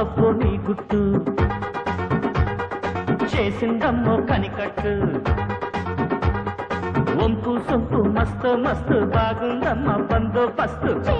గుట్టు. చేసిందమ్మో కనికట్టు. వంపు సొంపు మస్తు మస్తు బాగుందమ్మ బందోబస్తు.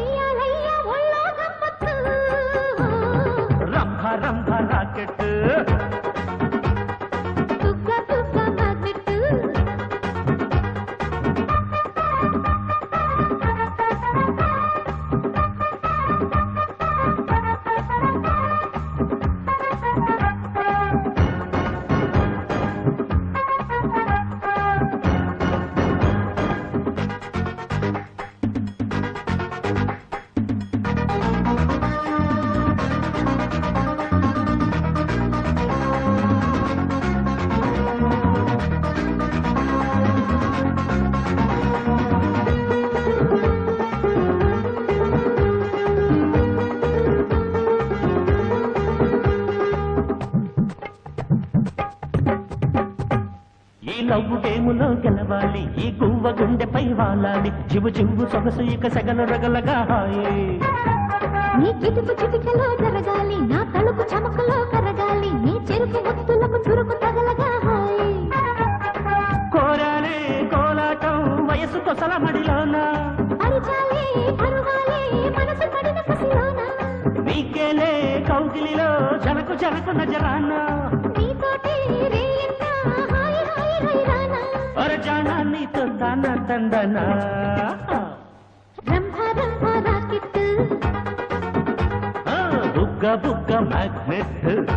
లవ్వు గేములో గెలవాలి. ఈ గువ్వ గుండెపై వాలాలి. జివు జివ్వు సొగసు ఇక సెగల రగలగా హాయే. నీ కిటుకు చిటికలో జరగాలి. నా తలుపు చమకలో కరగాలి. నీ చెరుకు ముత్తులకు చురుకు తగలగా హాయ్. కోరాలే కోలాటం వయసు కొసల మడిలోన? పరిచాలే పరువాలే మనసు పడిన కసిలోన? కౌగిలిలో జనకు జనకు నజరాన? నీతోటి నీతో తన రాకెట్ ఆ, బుగ్గ బుగ్గ మ్యాగ్నెట్.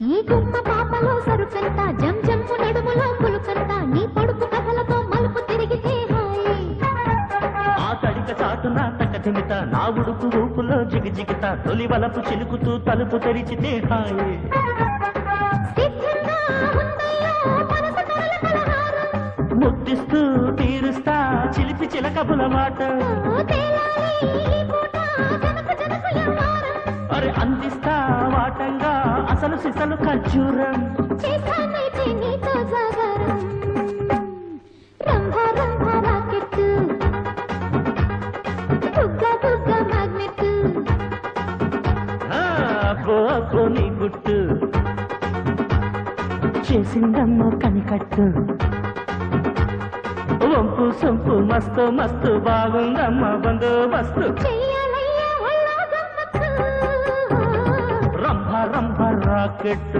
ఈ గుమ్మ పాపలో సరుకంత జం జమ్ము నడుములో పులుకంత నీ పొడుపు కథలతో మలుపు తిరిగితే ఆ తడిక చాటున నా ఉడుకు ఊపులో జిగిజిగిత తొలి వలపు చిలుకుతూ తలుపు తెరిచితే హాయే. ముద్దిస్తూ తీరుస్తా చిలిపి చిలకబుల మాట. అరే అందిస్తా వాటంగా అసలు సిసలు ఖర్జూరం. నీ గుట్టు. చేసిందమ్మో కనికట్టు. వంపు సొంపు మస్తు మస్తు బాగుందమ్మ బందోబస్తు. చెయ్యాలయ్యా ರಾಕೆಟ್